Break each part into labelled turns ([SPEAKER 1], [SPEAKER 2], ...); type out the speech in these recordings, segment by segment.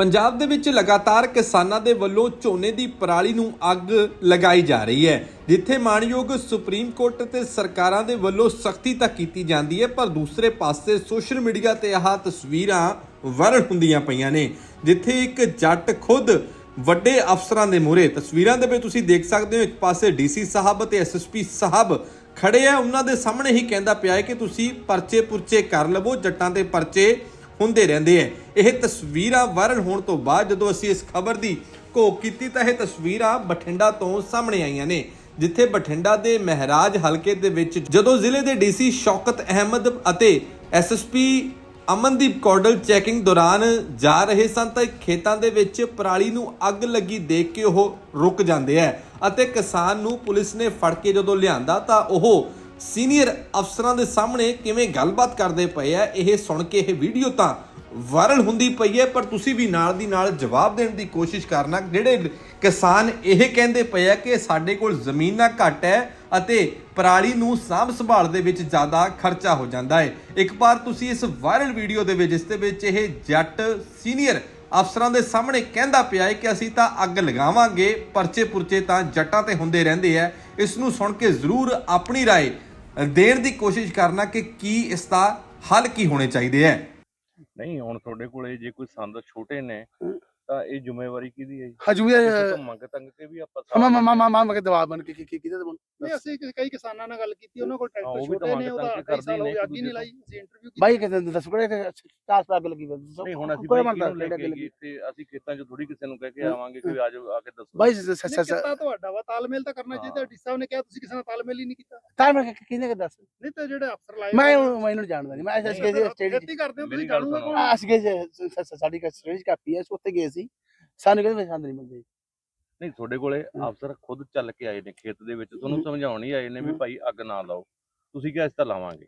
[SPEAKER 1] ਪੰਜਾਬ ਦੇ ਵਿੱਚ ਲਗਾਤਾਰ ਕਿਸਾਨਾਂ ਦੇ ਵੱਲੋਂ ਝੋਨੇ ਦੀ ਪਰਾਲੀ ਨੂੰ ਅੱਗ ਲਗਾਈ ਜਾ ਰਹੀ ਹੈ, ਜਿੱਥੇ ਮਾਣਯੋਗ ਸੁਪਰੀਮ ਕੋਰਟ ਤੇ ਸਰਕਾਰਾਂ ਦੇ ਵੱਲੋਂ ਸਖਤੀ ਤਾਂ ਕੀਤੀ ਜਾਂਦੀ ਹੈ, ਪਰ ਦੂਸਰੇ ਪਾਸੇ ਸੋਸ਼ਲ ਮੀਡੀਆ ਤੇ ਆਹ ਤਸਵੀਰਾਂ ਵਾਇਰਲ ਹੁੰਦੀਆਂ ਪਈਆਂ ਨੇ, ਜਿੱਥੇ ਇੱਕ ਜੱਟ ਖੁਦ ਵੱਡੇ ਅਫਸਰਾਂ ਦੇ ਮੂਹਰੇ, ਤਸਵੀਰਾਂ ਦੇ ਵਿੱਚ ਤੁਸੀਂ ਦੇਖ ਸਕਦੇ ਹੋ, ਇੱਕ ਪਾਸੇ ਡੀਸੀ ਸਾਹਿਬ ਅਤੇ ਐਸਐਸਪੀ ਸਾਹਿਬ ਖੜੇ ਆ, ਉਹਨਾਂ ਦੇ ਸਾਹਮਣੇ ਹੀ ਕਹਿੰਦਾ ਪਿਆ ਹੈ ਕਿ ਤੁਸੀਂ ਪਰਚੇ ਪੁਰਚੇ ਕਰ ਲਵੋ, ਜੱਟਾਂ ਦੇ ਪਰਚੇ ਹੁੰਦੇ ਰਹਿੰਦੇ ਐ। ਇਹ ਤਸਵੀਰਾਂ ਵਾਇਰਲ ਹੋਣ ਤੋਂ ਬਾਅਦ ਜਦੋਂ ਅਸੀਂ ਇਸ ਖਬਰ ਦੀ ਘੋਖ ਕੀਤੀ ਤਾਂ ਇਹ ਤਸਵੀਰਾਂ ਬਠਿੰਡਾ ਤੋਂ ਸਾਹਮਣੇ ਆਈਆਂ ਨੇ, ਜਿੱਥੇ ਬਠਿੰਡਾ ਦੇ ਮਹਿਰਾਜ ਹਲਕੇ ਦੇ ਵਿੱਚ ਜਦੋਂ ਜ਼ਿਲ੍ਹੇ ਦੇ ਡੀਸੀ ਸ਼ੌਕਤ ਅਹਿਮਦ ਅਤੇ ਐਸਐਸਪੀ ਅਮਨਦੀਪ ਕੌਡਲ ਚੈਕਿੰਗ ਦੌਰਾਨ ਜਾ ਰਹੇ ਸਨ ਤਾਂ ਖੇਤਾਂ ਦੇ ਵਿੱਚ ਪਰਾਲੀ ਨੂੰ ਅੱਗ ਲੱਗੀ ਦੇਖ ਕੇ ਉਹ ਰੁਕ ਜਾਂਦੇ ਐ ਅਤੇ ਕਿਸਾਨ ਨੂੰ ਪੁਲਿਸ ਨੇ ਫੜ ਕੇ ਜਦੋਂ ਲਿਆਂਦਾ ਤਾਂ ਉਹ ਸੀਨੀਅਰ ਅਫਸਰਾਂ ਦੇ ਸਾਹਮਣੇ ਕਿਵੇਂ ਗੱਲਬਾਤ ਕਰਦੇ ਪਏ ਆ ਇਹ ਸੁਣ ਕੇ ਇਹ ਵੀਡੀਓ ਤਾਂ ਵਾਇਰਲ ਹੁੰਦੀ ਪਈ ਹੈ ਪਰ ਤੁਸੀਂ ਵੀ ਨਾਲ ਦੀ ਨਾਲ ਜਵਾਬ ਦੇਣ ਦੀ ਕੋਸ਼ਿਸ਼ ਕਰਨਾ ਜਿਹੜੇ ਕਿਸਾਨ ਇਹ ਕਹਿੰਦੇ ਪਏ ਆ ਕਿ ਸਾਡੇ ਕੋਲ ਜ਼ਮੀਨਾਂ ਘੱਟ ਹੈ ਅਤੇ ਪਰਾਲੀ ਨੂੰ ਸਾਂਭ ਸੰਭਾਲ ਦੇ ਵਿੱਚ ਜ਼ਿਆਦਾ ਖਰਚਾ ਹੋ ਜਾਂਦਾ ਹੈ ਇੱਕ ਵਾਰ ਤੁਸੀਂ ਇਸ ਵਾਇਰਲ ਵੀਡੀਓ ਦੇ ਵਿੱਚ ਇਸ ਦੇ ਵਿੱਚ ਇਹ ਜੱਟ ਸੀਨੀਅਰ ਅਫਸਰਾਂ ਦੇ ਸਾਹਮਣੇ ਕਹਿੰਦਾ ਪਿਆ ਹੈ ਕਿ ਅਸੀਂ ਤਾਂ ਅੱਗ ਲਗਾਵਾਂਗੇ ਪਰਚੇ ਪੁਰਚੇ ਤਾਂ ਜੱਟਾਂ ਤੇ ਹੁੰਦੇ ਰਹਿੰਦੇ ਆ ਇਸ ਨੂੰ ਸੁਣ ਕੇ ਜ਼ਰੂਰ ਆਪਣੀ رائے ਦੇਣ ਦੀ ਕੋਸ਼ਿਸ਼ ਕਰਨਾ ਕਿ ਕੀ ਇਸ ਦਾ ਹੱਲ ਕੀ ਹੋਣੇ ਚਾਹੀਦੇ ਹੈ
[SPEAKER 2] ਨਹੀਂ, ਹੁਣ ਤੁਹਾਡੇ ਕੋਲੇ ਜੇ ਕੋਈ ਸੰਦ ਛੋਟੇ ਨੇ ਤਾਂ ਇਹ ਜ਼ਿੰਮੇਵਾਰੀ ਕਿਹਦੀ ਹੈ ਜੀ? ਕਿਸੇ ਤੋਂ ਮੰਗ ਤੰਗ ਕੇ ਵੀ ਆਪਾਂ
[SPEAKER 3] ਮਾ
[SPEAKER 2] ਸਾਫ਼
[SPEAKER 3] ਮਾ ਮਾ ਮਾ ਮਾ ਕੇ ਦਵਾ ਬਣ ਕੇ ਕੀ ਕੀ ਕਿਹਦੇ ਬਣ
[SPEAKER 4] ਨਹੀਂ ਅਸੀਂ ਕਿ- ਕਈ ਕਿਸਾਨਾਂ ਨਾਲ ਗੱਲ ਕੀਤੀ ਉਹਨਾਂ ਕੋਲ
[SPEAKER 2] ਹਾਂ,
[SPEAKER 4] ਟਰੈਕਟਰ
[SPEAKER 2] ਵੀ
[SPEAKER 4] ਛੋਟੇ ਨੇ ਉਹਦਾ
[SPEAKER 2] ਤੰਗ
[SPEAKER 4] ਕਈ ਸਾਲ ਹੋ
[SPEAKER 2] ਕਰਦੇ
[SPEAKER 4] ਗਏ
[SPEAKER 2] ਨੇ
[SPEAKER 4] ਅੱਗ ਹੀ ਨਹੀਂ ਲਾਈ ਅਸੀਂ ਇੰਟਰਵਿਊ ਕੀਤੀ
[SPEAKER 3] ਬਾਈ ਕਿਤੇ। ਦੱਸ ਕੋੜੇ ਚਾਰ ਸਾਲ ਅੱਗ ਲੱਗੀ
[SPEAKER 2] ਨਹੀਂ ਹੁਣ ਅਸੀਂ
[SPEAKER 3] ਕੋਈ
[SPEAKER 2] ਬਾਈ
[SPEAKER 3] ਮੰਨਦਾ
[SPEAKER 2] ਕਿਹਨੂੰ ਲੈ ਕੇ ਗਏ ਅਸੀਂ ਖੇਤਾਂ 'ਚ ਥੋੜੀ ਕਿਸੇ ਨੂੰ ਕਹਿ ਕੇ। ਆਵਾਂਗੇ ਕਿ ਆਜੋ ਆ ਕੇ ਦੱਸੋ।
[SPEAKER 3] ਬਾਈ
[SPEAKER 4] ਨਹੀਂ, ਕੀਤਾ ਤੁਹਾਡਾ ਵਾ ਤਾਲਮੇਲ ਤਾਂ ਕਰਨਾ ਚਾਹੀਦਾ
[SPEAKER 2] ਹਾਂ।
[SPEAKER 4] ਡੀ ਸਾਹਿਬ ਨੇ ਕਿਹਾ ਤੁਸੀਂ ਕਿਸੇ ਨਾਲ ਤਾਲਮੇਲ ਹੀ ਨਹੀਂ ਕੀਤਾ।
[SPEAKER 3] ਤਾਂ ਮੈਂ ਕਿਹਨੇ ਕਿ ਦੱਸ।
[SPEAKER 4] ਨਹੀਂ ਤਾਂ ਜਿਹੜੇ ਅਫਸਰ ਲਾਏ
[SPEAKER 3] ਮੈਂ
[SPEAKER 4] ਹੋਏ
[SPEAKER 3] ਉਹਨੂੰ- ਮੈਂ ਇਹਨੂੰ ਜਾਣਦਾ ਨਹੀਂ ਮੈਂ
[SPEAKER 4] ਫਿਰ
[SPEAKER 3] ਸਟੇਡੀ
[SPEAKER 4] ਖੇਤੀ ਕਰਦੇ ਹੋ ਤੁਸੀਂ
[SPEAKER 2] ਮੇਰੀ ਗੱਲ
[SPEAKER 4] ਜਾਣੂਗਾ
[SPEAKER 2] ਸੁਣੋ।
[SPEAKER 4] ਕੌਣ?
[SPEAKER 3] ਅਸਗੇ ਸਾਡੀ ਕਾ ਸਟੇਡੀ ਕਾਪੀ ਹੈ ਉੱਥੇ ਗਏ ਸੀ। ਸਾਨੂੰ ਕਹਿੰਦੇ ਸੰਦ ਨਹੀਂ ਮਿਲਦੇ
[SPEAKER 2] ਨਹੀਂ ਤੁਹਾਡੇ ਕੋਲੇ। ਅਫਸਰ ਖੁਦ ਚੱਲ ਕੇ ਆਏ ਨੇ ਖੇਤ ਦੇ ਵਿੱਚ। ਤੁਹਾਨੂੰ। ਸਮਝਾਉਣ ਹੀ ਆਏ ਨੇ ਵੀ। ਭਾਈ ਅੱਗ ਨਾ ਲਾਓ। ਤੁਸੀਂ ਕਿਹਾ ਇਸ ਤਾਂ ਲਾਵਾਂਗੇ?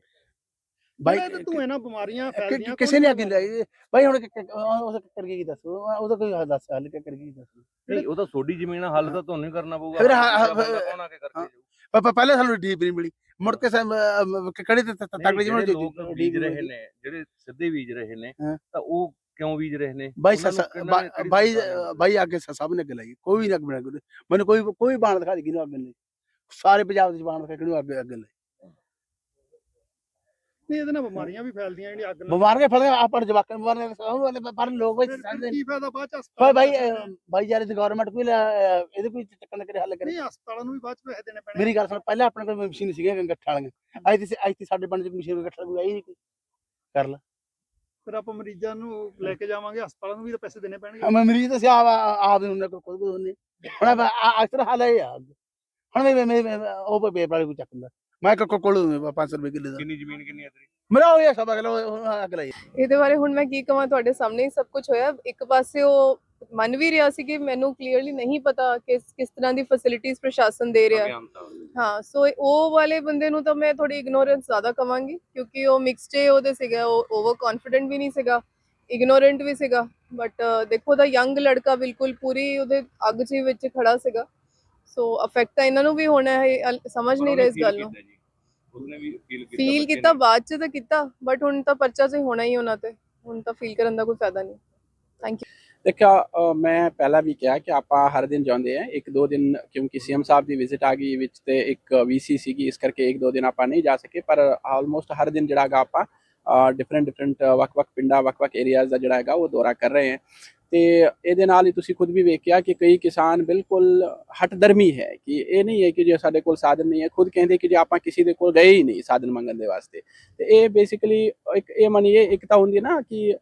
[SPEAKER 3] ਬਾਈ
[SPEAKER 4] ਤੂੰ ਇਹਨਾਂ ਬਿਮਾਰੀਆਂ ਫੈਲਦੀਆਂ
[SPEAKER 3] ਕਿਸੇ ਨੇ ਅੱਗ ਲਾਈ ਬਾਈ ਹੁਣ ਉਹ ਕਰਕੇ ਕੀ ਦੱਸੋ? ਉਹਦਾ ਕੋਈ ਹੱਲ ਦੱਸ ਹੱਲ ਕਰਕੇ ਕੀ ਦੱਸ?
[SPEAKER 2] ਨਹੀਂ ਉਹ ਤਾਂ ਤੁਹਾਡੀ ਜ਼ਮੀਨ ਹੱਲ ਤਾਂ ਤੁਹਾਨੂੰ ਹੀ ਕਰਨਾ ਪਊਗਾ।
[SPEAKER 3] ਫਿਰ
[SPEAKER 2] ਬੰਦਾ
[SPEAKER 3] ਪਹਿਲੇ ਸਾਨੂੰ ਡੀਪ ਨਹੀਂ ਮਿਲੀ। ਮੁੜ ਕੇ ਕੜੀ ਤੇ ਤਕੜੀ
[SPEAKER 2] ਜਿਹੜੇ ਲੋਕ ਬੀਜ ਰਹੇ ਨੇ ਜਿਹੜੇ ਸਿੱਧੇ ਬੀਜ ਰਹੇ ਨੇ। ਤਾਂ ਉਹ ਕਿਉਂ ਬੀਜ ਰਹੇ ਨੇ?
[SPEAKER 3] ਬਾਈ ਸੱਸ ਬਾਈ ਬਾਈ ਅੱਗੇ ਸਭ ਨੇ ਅੱਗ ਲਾਈ ਕੋਈ ਨਹੀਂ ਅੱਗ ਬਣਾ ਮੈਨੂੰ ਕੋਈ ਕੋਈ ਬਾਣ ਦਿਖਾ ਦੇ ਕਿਹਨੂੰ ਅੱਗ ਨਹੀਂ ਸਾਰੇ ਪੰਜਾਬ ਦੇ ਬਾਣ ਦਿਖਾ ਕਿਹਨੂੰ ਅੱਗ ਅੱਗ ਲਾਈ।
[SPEAKER 4] ਨਹੀਂ ਇਹਦੇ ਨਾਲ ਬਿਮਾਰੀਆਂ ਵੀ ਫੈਲਦੀਆਂ ਜਿਹੜੀਆਂ ਅੱਗ ਨਾਲ।
[SPEAKER 3] ਬਿਮਾਰੀਆਂ ਫੜ ਆਪਾਂ ਜਵਾਕਾਂ ਨੂੰ ਬਿਮਾਰੀਆਂ ਸਭ ਵਾਲੇ ਪਰ ਲੋਕ
[SPEAKER 4] ਫਿਰ
[SPEAKER 3] ਸਮਝਦੇ
[SPEAKER 4] ਕੀ ਫਾਇਦਾ ਬਾਅਦ ਚ
[SPEAKER 3] ਭਾਈ
[SPEAKER 4] ਹਸਪਤਾਲ
[SPEAKER 3] ਬਾਈ ਬਾਈ ਯਾਰ ਇਹ ਗਵਰਨਮੈਂਟ ਕੋਈ ਇਹਦੇ ਕੋਈ ਚੱਕਰ ਨਾ ਕਰੇ ਹੱਲ ਕਰੇ।
[SPEAKER 4] ਨਹੀਂ ਹਸਪਤਾਲਾਂ ਨੂੰ ਵੀ ਬਾਅਦ ਚ ਪੈਸੇ ਦੇਣੇ ਪੈਣੇ
[SPEAKER 3] ਮੇਰੀ ਗੱਲ ਸੁਣ ਪਹਿਲਾਂ ਆਪਣੇ ਕੋਲ ਮਸ਼ੀਨ ਸੀਗੀਆਂ ਗੱਠਾਂ ਵਾਲੀਆਂ। ਅੱਜ ਤੇ ਅੱਜ ਤੇ ਸਾਡੇ ਪਿੰਡ ਚ ਮਸ਼ੀਨ ਗੱਠਾਂ ਕੋਈ ਆਈ ਨਹੀਂ ਕੋਈ। ਕਰ ਲਾ।
[SPEAKER 4] ਫਿਰ ਆਪਾਂ ਮਰੀਜ਼ਾਂ ਨੂੰ ਲੈ ਕੇ ਜਾਵਾਂਗੇ ਹਸਪਤਾਲਾਂ ਨੂੰ ਵੀ ਤਾਂ ਪੈਸੇ ਦੇਣੇ ਪੈਣਗੇ।
[SPEAKER 3] ਮੈਂ ਮਰੀਜ਼ ਤਾਂ ਸਿਆ ਆਪ ਨੂੰ ਕੋਈ ਕੋਈ ਕੋਈ ਨਹੀਂ ਹੁਣ ਅਕਸਰ ਹਾਲ ਹੈ ਯਾਰ ਹੁਣ ਮੈਂ ਮੈਂ ਮੈਂ- ਉਹ ਪੇ ਪੇਪਰ ਵਾਲੇ ਕੋ ਚੱਕਦਾ ਮੈਂ ਕੋ ਕੋਲ 500 ਰੁਪਏ ਕਿੱਲੇ ਦਾ।
[SPEAKER 2] ਕਿੰਨੀ ਜ਼ਮੀਨ ਕਿੰਨੀ ਹੈ ਤੇਰੀ
[SPEAKER 3] ਮੇਰਾ ਉਹ ਇਹ ਸਭ ਅਗਲਾ ਅਗ ਲਈ।
[SPEAKER 5] ਇਹਦੇ ਬਾਰੇ ਹੁਣ ਮੈਂ ਕੀ ਕਹਾਂ ਤੁਹਾਡੇ ਸਾਹਮਣੇ ਹੀ ਸਭ ਕੁਝ ਹੋਇਆ। ਇੱਕ ਪਾਸੇ ਉਹ ਮੰਨ ਵੀ ਰਿਹਾ ਸੀ ਕਿ ਮੈਨੂੰ ਕਲੀਅਰਲੀ ਨਹੀਂ ਪਤਾ ਕਿ ਕਿਸ ਤਰ੍ਹਾਂ ਦੀ ਫੈਸਿਲਿਟੀਜ਼ ਪ੍ਰਸ਼ਾਸਨ ਦੇ ਰਿਹਾ। ਹਾਂ ਸੋ ਉਹ ਵਾਲੇ ਬੰਦੇ ਨੂੰ ਤਾਂ ਮੈਂ ਥੋੜੀ ਇਗਨੋਰੈਂਸ ਜ਼ਿਆਦਾ ਕਵਾਂਗੀ ਕਿਉਂਕਿ ਉਹ ਮਿਕਸਡ ਉਹਦੇ ਸੀਗਾ ਉਹ ਓਵਰ ਕੌਨਫੀਡੈਂਟ ਵੀ ਨਹੀਂ ਸੀਗਾ ਇਗਨੋਰੈਂਟ ਵੀ ਸੀਗਾ ਬਟ ਦੇਖੋ ਦਾ ਯੰਗ ਲੜਕਾ ਬਿਲਕੁਲ ਪੂਰੀ ਉਹਦੇ ਅੱਗ ਜੀ ਵਿੱਚ ਖੜਾ ਸੀਗਾ ਸੋ ਅਫੈਕਟ ਤਾਂ ਇਹਨਾਂ ਨੂੰ ਵੀ ਹੋਣਾ ਹੈ ਸਮਝ ਨਹੀਂ ਰਹੇ ਇਸ ਗੱਲ ਨੂੰ।
[SPEAKER 2] ਉਹਨੇ ਵੀ ਫੀਲ ਕੀਤਾ
[SPEAKER 5] ਫੀਲ। ਬਾਅਦ ਚ ਤਾਂ ਕੀਤਾ ਬਟ ਹੁਣ ਤਾਂ ਪਰਚਾ ਤੇ ਹੋਣਾ ਹੀ ਉਹਨਾਂ ਤੇ ਹੁਣ ਤਾਂ ਫੀਲ ਕਰਨ ਦਾ ਕੋਈ ਫਾਇਦਾ ਨਹੀਂ
[SPEAKER 6] ਦੇਖਿਆ ਮੈਂ ਪਹਿਲਾਂ ਵੀ ਕਿਹਾ ਕਿ ਆਪਾਂ ਹਰ ਦਿਨ ਜਾਂਦੇ ਆ ਇੱਕ ਦੋ ਦਿਨ ਕਿਉਂਕਿ ਸੀਐਮ ਸਾਹਿਬ ਦੀ ਵਿਜ਼ਿਟ ਆ ਗਈ ਵਿੱਚ ਤੇ ਇੱਕ ਵੀਸੀ ਸੀਗੀ ਇਸ ਕਰਕੇ ਇੱਕ ਦੋ ਦਿਨ ਆਪਾਂ ਨਹੀਂ ਜਾ ਸਕੇ ਪਰ ਆਲਮੋਸਟ ਹਰ ਦਿਨ ਜਿਹੜਾ ਹੈਗਾ ਆਪਾਂ ਡਿਫਰੈਂਟ ਡਿਫਰੈਂਟ ਵੱਖ-ਵੱਖ ਪਿੰਡਾਂ ਵੱਖ-ਵੱਖ ਏਰੀਆਜ਼ ਦਾ ਜਿਹੜਾ ਹੈਗਾ ਉਹ ਦੌਰਾ ਕਰ ਰਹੇ ਹਾਂ। ਤੇ ਇਹਦੇ ਨਾਲ ਹੀ ਤੁਸੀਂ ਖੁਦ ਵੀ ਵੇਖਿਆ ਕਿ ਕਈ ਕਿਸਾਨ ਬਿਲਕੁਲ ਹਟਦਰਮੀ ਹੈ ਕਿ ਇਹ ਨਹੀਂ ਹੈ ਕਿ ਜੇ ਸਾਡੇ ਕੋਲ ਸਾਧਨ ਨਹੀਂ ਹੈ ਖੁਦ ਕਹਿੰਦੇ ਕਿ ਜੇ ਆਪਾਂ ਕਿਸੇ ਦੇ ਕੋਲ ਗਏ ਹੀ ਨਹੀਂ ਸਾਧਨ ਮੰਗਣ ਦੇ ਵਾਸਤੇ। ਤੇ ਇਹ ਬੇਸਿਕਲੀ ਇੱਕ ਇਹ ਮੰਨੀਏ ਇੱਕ ਤਾਂ ਹੁੰਦੀ ਹੈ ਨਾ ਕਿ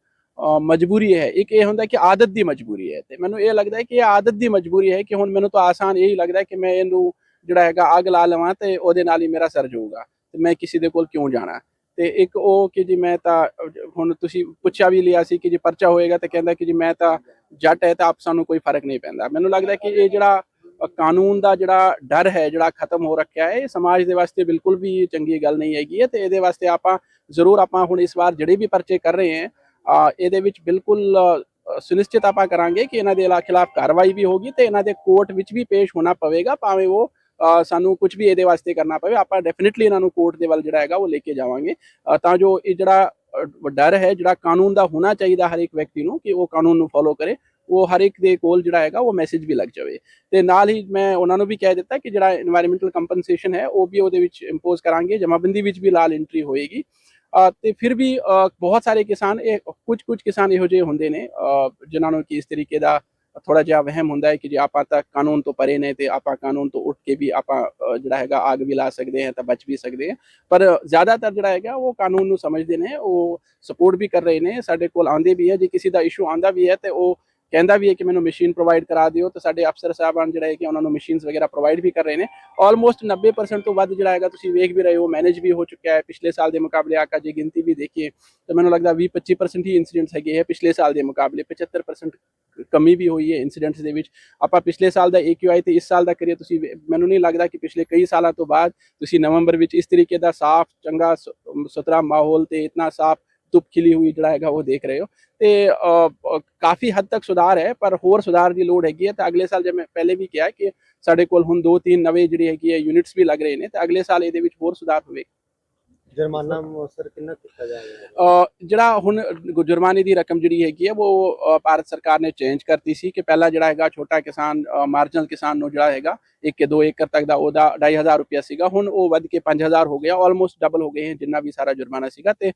[SPEAKER 6] ਮਜਬੂਰੀ ਹੈ। ਇੱਕ ਇਹ ਹੁੰਦਾ ਕਿ ਆਦਤ ਦੀ ਮਜਬੂਰੀ ਹੈ ਤੇ ਮੈਨੂੰ ਇਹ ਲੱਗਦਾ ਹੈ ਕਿ ਇਹ ਆਦਤ ਦੀ ਮਜਬੂਰੀ ਹੈ ਕਿ ਹੁਣ ਮੈਨੂੰ ਤਾਂ ਆਸਾਨ ਇਹੀ ਲੱਗਦਾ ਕਿ ਮੈਂ ਇਹਨੂੰ ਜਿਹੜਾ ਹੈਗਾ ਅੱਗ ਲਾ ਲਵਾਂ ਤੇ ਉਹਦੇ ਨਾਲ ਹੀ ਮੇਰਾ ਸਰ ਜਾਊਗਾ ਤੇ ਮੈਂ ਕਿਸੇ ਦੇ ਕੋਲ ਕਿਉਂ ਜਾਣਾ? ਤੇ ਇੱਕ ਉਹ ਕਿ ਜੀ ਮੈਂ ਤਾਂ, ਹੁਣ ਤੁਸੀਂ ਪੁੱਛਿਆ ਵੀ ਲਿਆ ਸੀ ਕਿ ਜੀ ਪਰਚਾ ਹੋਏਗਾ ਤੇ ਕਹਿੰਦਾ ਕਿ ਜੀ ਮੈਂ ਤਾਂ ਜੱਟ ਹੈ ਤਾਂ ਆਪ ਸਾਨੂੰ ਕੋਈ ਫ਼ਰਕ ਨਹੀਂ ਪੈਂਦਾ। ਮੈਨੂੰ ਲੱਗਦਾ ਕਿ ਇਹ ਜਿਹੜਾ ਕਾਨੂੰਨ ਦਾ ਜਿਹੜਾ ਡਰ ਹੈ, ਜਿਹੜਾ ਖਤਮ ਹੋ ਰੱਖਿਆ ਹੈ, ਇਹ ਸਮਾਜ ਦੇ ਵਾਸਤੇ ਬਿਲਕੁਲ ਵੀ ਚੰਗੀ ਗੱਲ ਨਹੀਂ ਹੈਗੀ ਹੈ ਤੇ ਇਹਦੇ ਵਾਸਤੇ ਆਪਾਂ ਜ਼ਰੂਰ ਆਪਾਂ ਹੁਣ ਇਸ ਵਾਰ ਜਿਹੜੇ ਵੀ ਪਰਚੇ ਕਰ ਰਹੇ ਹਾਂ ਇਹਦੇ ਵਿੱਚ ਬਿਲਕੁਲ ਸੁਨਿਸ਼ਚਿਤ ਆਪਾਂ ਕਰਾਂਗੇ ਕਿ ਇਹਨਾਂ ਦੇ ਖਿਲਾਫ ਕਾਰਵਾਈ ਵੀ ਹੋਗੀ ਤੇ ਇਹਨਾਂ ਦੇ ਕੋਰਟ ਵਿੱਚ ਵੀ ਪੇਸ਼ ਹੋਣਾ ਪਵੇਗਾ, ਭਾਵੇਂ ਉਹ ਸਾਨੂੰ ਕੁਝ ਵੀ ਇਹਦੇ ਵਾਸਤੇ ਕਰਨਾ ਪਵੇ, ਆਪਾਂ ਡੈਫੀਨਿਟਲੀ ਇਹਨਾਂ ਨੂੰ ਕੋਰਟ ਦੇ ਵੱਲ ਜਿਹੜਾ ਹੈਗਾ ਉਹ ਲੈ ਕੇ ਜਾਵਾਂਗੇ। ਤਾਂ ਜੋ ਇਹ ਜਿਹੜਾ ਡਰ ਹੈ, ਜਿਹੜਾ ਕਾਨੂੰਨ ਦਾ ਹੋਣਾ ਚਾਹੀਦਾ ਹਰ ਇੱਕ ਵਿਅਕਤੀ ਨੂੰ ਕਿ ਉਹ ਕਾਨੂੰਨ ਨੂੰ ਫੋਲੋ ਕਰੇ, ਉਹ ਹਰ ਇੱਕ ਦੇ ਕੋਲ ਜਿਹੜਾ ਹੈਗਾ ਉਹ ਮੈਸੇਜ ਵੀ ਲੱਗ ਜਾਵੇ। ਤੇ ਨਾਲ ਹੀ ਮੈਂ ਉਹਨਾਂ ਨੂੰ ਵੀ ਕਹਿ ਦਿੱਤਾ ਕਿ ਜਿਹੜਾ এনवायरमेंटल ਕੰਪਨਸੇਸ਼ਨ ਹੈ, ਉਹ ਵੀ ਉਹਦੇ ਵਿੱਚ ਇੰਪੋਜ਼ ਕਰਾਂਗੇ, ਜਮਾਬੰਦੀ ਵਿੱਚ ਵੀ ਲਾਲ ਐਂਟਰੀ ਹੋਏਗੀ। ਤੇ ਫਿਰ ਵੀ ਬਹੁਤ ਸਾਰੇ ਕਿਸਾਨ ਇਹ ਕੁਝ ਕੁਝ ਕਿਸਾਨ ਇਹੋ ਜਿਹੇ ਹੁੰਦੇ ਨੇ ਅ, ਜਿਨ੍ਹਾਂ ਨੂੰ ਕਿ ਇਸ ਤਰੀਕੇ ਦਾ ਥੋੜਾ ਜਿਹਾ ਵਹਿਮ ਹੁੰਦਾ ਹੈ ਕਿ ਜੇ ਆਪਾਂ ਤਾਂ ਕਾਨੂੰਨ ਤੋਂ ਪਰੇ ਨੇ ਤੇ ਆਪਾਂ ਕਾਨੂੰਨ ਤੋਂ ਉੱਠ ਕੇ ਵੀ ਆਪਾਂ ਜਿਹੜਾ ਹੈਗਾ ਆਗ ਵੀ ਲਾ ਸਕਦੇ ਹਾਂ ਤਾਂ ਬਚ ਵੀ ਸਕਦੇ ਹਾਂ। ਪਰ ਜ਼ਿਆਦਾਤਰ ਜਿਹੜਾ ਹੈਗਾ ਉਹ ਕਾਨੂੰਨ ਨੂੰ ਸਮਝਦੇ ਨੇ ਉਹ ਸਪੋਰਟ ਵੀ ਕਰ ਰਹੇ ਨੇ ਸਾਡੇ ਕੋਲ ਆਉਂਦੇ ਵੀ ਹੈ ਜੇ ਕਿਸੇ ਦਾ ਇਸ਼ੂ ਆਂਦਾ ਵੀ ਹੈ ਤੇ ਉਹ ਕਹਿੰਦਾ ਵੀ ਹੈ ਕਿ ਮੈਨੂੰ ਮਸ਼ੀਨ ਪ੍ਰੋਵਾਈਡ ਕਰਾ ਦਿਓ ਤੇ ਸਾਡੇ ਅਫਸਰ ਸਾਹਿਬਾਨ ਜਿਹੜਾ ਹੈ ਕਿ ਉਹਨਾਂ ਨੂੰ ਮਸ਼ੀਨਸ ਵਗੈਰਾ ਪ੍ਰੋਵਾਈਡ ਵੀ ਕਰ ਰਹੇ ਨੇ। ਆਲਮੋਸਟ 90% ਤੋਂ ਵੱਧ ਜਿਹੜਾ ਹੈਗਾ ਤੁਸੀਂ ਵੇਖ ਵੀ ਰਹੇ ਹੋ ਮੈਨੇਜ ਵੀ ਹੋ ਚੁੱਕਿਆ ਹੈ। ਪਿਛਲੇ ਸਾਲ ਦੇ ਮੁਕਾਬਲੇ ਆਕਾ ਜੇ ਗਿਣਤੀ ਵੀ ਦੇਖੀਏ, ਤਾਂ ਮੈਨੂੰ ਲੱਗਦਾ 20-25% ਹੀ ਇਨਸੀਡੈਂਟਸ ਹੈਗੇ ਹੈ ਪਿਛਲੇ ਸਾਲ ਦੇ ਮੁਕਾਬਲੇ। 75% ਕਮੀ ਵੀ ਹੋਈ ਹੈ ਇਨਸੀਡੈਂਟਸ ਦੇ ਵਿੱਚ। ਆਪਾਂ ਪਿਛਲੇ ਸਾਲ ਦਾ AQI ਤੇ ਇਸ ਸਾਲ ਦਾ ਕਰੀਏ, ਤੁਸੀਂ ਮੈਨੂੰ ਨਹੀਂ ਲੱਗਦਾ ਕਿ ਪਿਛਲੇ ਕਈ ਸਾਲਾਂ ਤੋਂ ਬਾਅਦ ਤੁਸੀਂ ਨਵੰਬਰ ਵਿੱਚ ਇਸ ਤਰੀਕੇ ਦਾ ਸਾਫ਼, ਚੰਗਾ ਸ- ਸੁਥਰਾ ਮਾਹੌਲ ਤੇ ਇਤਨਾ ਸਾਫ਼ ਧੁੱਪ ਖਿਲੀ ਹੋਈ ਜਿਹੜਾ ਹੈਗਾ ਉਹ ਦੇਖ ਰਹੇ ਹੋ। ਤੇ ਅ, ਕਾਫੀ ਹੱਦ ਤੱਕ ਸੁਧਾਰ ਹੈ ਪਰ ਹੋਰ ਸੁਧਾਰ ਦੀ ਲੋੜ ਹੈਗੀ ਹੈ। ਤਾਂ ਅਗਲੇ ਸਾਲ ਜੇ ਮੈਂ ਪਹਿਲੇ ਵੀ ਕਿਹਾ ਕਿ ਸਾਡੇ ਕੋਲ ਹੁਣ ਦੋ ਤਿੰਨ ਨਵੇਂ ਜਿਹੜੀ ਹੈਗੀ ਹੈ ਯੂਨਿਟਸ ਵੀ ਲੱਗ ਰਹੇ ਨੇ ਤੇ ਅਗਲੇ ਸਾਲ ਇਹਦੇ ਵਿੱਚ ਹੋਰ ਸੁਧਾਰ ਹੋਵੇਗਾ।
[SPEAKER 7] ਜੁਰਮਾਨਾ ਮੁਅੱਸਰ ਕਿੰਨਾ ਕੀਤਾ ਜਾਏਗਾ
[SPEAKER 6] ਜਿਹੜਾ ਹੁਣ ਜੁਰਮਾਨੇ ਦੀ ਰਕਮ ਜਿਹੜੀ ਹੈਗੀ ਹੈ ਉਹ ਭਾਰਤ ਸਰਕਾਰ ਨੇ ਚੇਂਜ ਕਰਤੀ ਸੀ ਕਿ ਪਹਿਲਾਂ ਜਿਹੜਾ ਹੈਗਾ ਛੋਟਾ ਕਿਸਾਨ ਮਾਰਜਨਲ ਕਿਸਾਨ ਨੂੰ ਜਿਹੜਾ ਹੈਗਾ 1 ਕੇ 2 ਏਕੜ ਤੱਕ ਦਾ ਉਹਦਾ 2500 ਰੁਪਇਆ ਸੀਗਾ, ਹੁਣ ਉਹ ਵੱਧ ਕੇ 5000 ਹੋ ਗਿਆ ਆਲਮੋਸਟ ਡਬਲ ਹੋ ਗਏ ਹੈ ਜਿੰਨਾ ਵੀ ਸਾਰਾ ਜੁਰਮਾਨਾ ਸੀਗਾ ਤੇ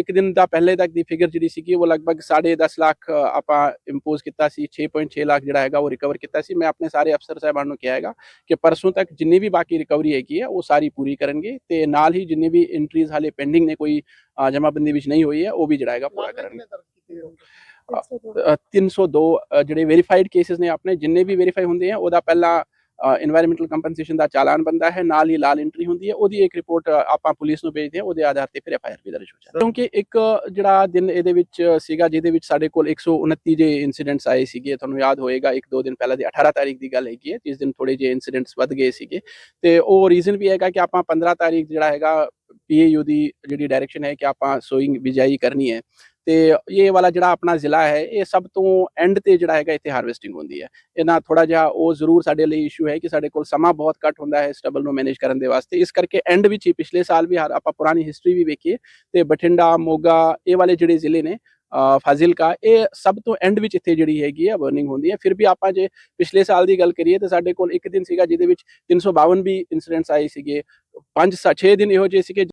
[SPEAKER 6] ਇੱਕ ਦਿਨ ਦਾ ਪਹਿਲੇ ਤੱਕ ਦੀ ਫਿਗਰ ਜਿਹੜੀ ਸੀਗੀ, ਉਹ ਲਗਭਗ 10.5 ਲੱਖ ਆਪਾਂ ਇੰਪੋਜ਼ ਕੀਤਾ ਸੀ 6.6 ਲੱਖ ਜਿਹੜਾ ਹੈਗਾ ਉਹ ਰਿਕਵਰ ਕੀਤਾ ਸੀ। ਮੈਂ ਆਪਣੇ ਸਾਰੇ ਅਫਸਰ ਸਾਹਿਬਾਨ ਨੂੰ ਕਿਹਾ ਹੈਗਾ ਕਿ ਪਰਸੋਂ ਤੱਕ ਜਿੰਨੀ ਵੀ ਬਾਕੀ ਰਿਕਵਰੀ ਹੈਗੀ ਹੈ ਉਹ ਸਾਰੀ ਪੂਰੀ ਕਰਨਗੇ ਤੇ ਨਾਲ ਹੀ ਜਿੰਨੇ ਵੀ ਜਿਹੜੀ ਐਂਟਰੀਜ਼ ਹਾਲੇ ਪੈਂਡਿੰਗ ਨੇ ਕੋਈ ਜਮਾਬੰਦੀ ਵਿੱਚ ਨਹੀਂ ਹੋਈ ਹੈ ਉਹ ਵੀ ਜਿਹੜਾ ਹੈਗਾ ਪੂਰਾ ਕਰਾਂਗੇ। 302 ਜਿਹੜੇ ਵੈਰੀਫਾਈਡ ਕੇਸਸ ਨੇ ਆਪਣੇ ਜਿੰਨੇ ਵੀ ਵੈਰੀਫਾਈ ਹੁੰਦੇ ਆ ਉਹਦਾ ਪਹਿਲਾ এনवायरमेंटल ਕੰਪਨਸੇਸ਼ਨ ਦਾ ਚਾਲਾਨ ਬੰਦਾ ਹੈ ਨਾਲ ਹੀ ਲਾਲ ਐਂਟਰੀ ਹੁੰਦੀ ਹੈ ਉਹਦੀ ਇੱਕ ਰਿਪੋਰਟ ਆਪਾਂ ਪੁਲਿਸ ਨੂੰ ਭੇਜਦੇ ਹਾਂ ਉਹਦੇ ਆਧਾਰ ਤੇ ਫਿਰ ਐਫਆਈਆਰ ਵੀ ਦਰਜ ਹੋ ਜਾਂਦੀ ਹੈ। ਕਿਉਂਕਿ ਇੱਕ ਜਿਹੜਾ ਦਿਨ ਇਹਦੇ ਵਿੱਚ ਸੀਗਾ ਜਿਹਦੇ ਵਿੱਚ ਸਾਡੇ ਕੋਲ 129 ਜੇ ਇਨਸੀਡੈਂਟਸ ਆਏ ਸੀਗੇ ਤੁਹਾਨੂੰ ਯਾਦ ਹੋਏਗਾ ਇੱਕ ਦੋ ਦਿਨ ਪਹਿਲਾਂ ਦੀ 18 ਤਾਰੀਖ ਦੀ ਗੱਲ ਹੈਗੀ ਹੈ ਜਿਸ ਦਿਨ ਥੋੜੇ ਜੇ ਇਨਸੀਡੈਂਟਸ ਵੱਧ ਗਏ ਸੀਗੇ। ਤੇ ਉਹ ਰੀਜ਼ਨ ਵੀ ਹੈਗਾ ਕਿ ਆਪਾਂ 15 ਤਾਰੀਖ ਜਿਹੜਾ ਹੈਗਾ ਪੀਏਯੂ ਦੀ ਜਿਹੜੀ ਡਾਇਰੈਕਸ਼ਨ ਹੈ ਕਿ ਆਪਾਂ ਸੋਇੰਗ ਬਿਜਾਈ ਕਰਨੀ ਹੈ। ਤੇ ਇਹ ਵਾਲਾ ਜਿਹੜਾ ਆਪਣਾ ਜ਼ਿਲ੍ਹਾ ਹੈ, ਇਹ ਸਭ ਤੋਂ ਐਂਡ ਤੇ ਜਿਹੜਾ ਹੈਗਾ ਇੱਥੇ ਹਾਰਵੈਸਟਿੰਗ ਹੁੰਦੀ ਹੈ। ਇਹਨਾਂ ਥੋੜਾ ਜਿਹਾ ਉਹ ਜ਼ਰੂਰ ਸਾਡੇ ਲਈ ਇਸ਼ੂ ਹੈ ਕਿ ਸਾਡੇ ਕੋਲ ਸਮਾਂ ਬਹੁਤ ਘੱਟ ਹੁੰਦਾ ਹੈ ਸਟਬਲ ਨੂੰ ਮੈਨੇਜ ਕਰਨ ਦੇ ਵਾਸਤੇ। ਇਸ ਕਰਕੇ ਐਂਡ ਵਿੱਚ ਹੀ ਪਿਛਲੇ ਸਾਲ ਵੀ ਆਪਾਂ ਪੁਰਾਣੀ ਹਿਸਟਰੀ ਵੀ ਵੇਖੀਏ ਤੇ ਬਠਿੰਡਾ, ਮੋਗਾ, ਇਹ ਵਾਲੇ ਜਿਹੜੇ ਜ਼ਿਲ੍ਹੇ ਨੇ ਫਾਜ਼ਿਲਕਾ, ਇਹ ਸਭ ਤੋਂ ਐਂਡ ਵਿੱਚ ਇੱਥੇ ਜਿਹੜੀ ਹੈਗੀ ਆ ਬਰਨਿੰਗ ਹੁੰਦੀ ਹੈ। ਫਿਰ ਵੀ ਆਪਾਂ ਜੇ ਪਿਛਲੇ ਸਾਲ ਦੀ ਗੱਲ ਕਰੀਏ ਤਾਂ ਸਾਡੇ ਕੋਲ ਇੱਕ ਦਿਨ ਸੀਗਾ ਜਿਹਦੇ ਵਿੱਚ 352 ਵੀ ਇਨਸੀਡੈਂਟਸ ਆਏ ਸੀਗੇ। 5 6 ਦਿਨ ਇਹੋ ਜਿਹੇ ਸੀਗੇ